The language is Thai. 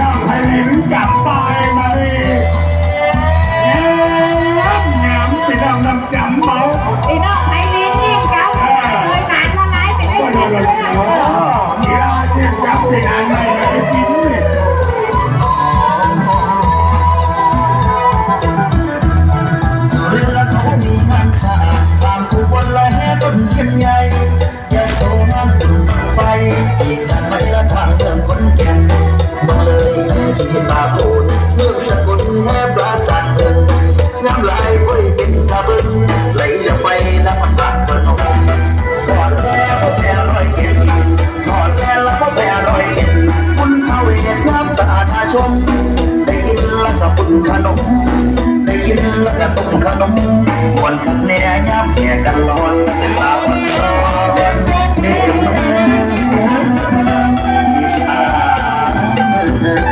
น้องพลินกับปอยมาลีงามงามพี่น้องน้ำจำเบาพี่น้ไพลินยิ่งกับเคยหมานละลายปได้ยินเลยเดี๋ยวจะจับสิอันใหม่ไกินสุรินทร์และเขามีงานสาดตามทุกวันละแห่ต้นเยี่ยมใหญ่อย่าโซงานตุ่นไฟอีกด้านไม่ละทาง ชม ได้ยินแล้วก็ปุ่นขนม ได้ยินแล้วก็ตุ่นขนมมวนกันแน่ยบแย่กันร้อนเป็ลาวันซ้อนเด็กเมืออน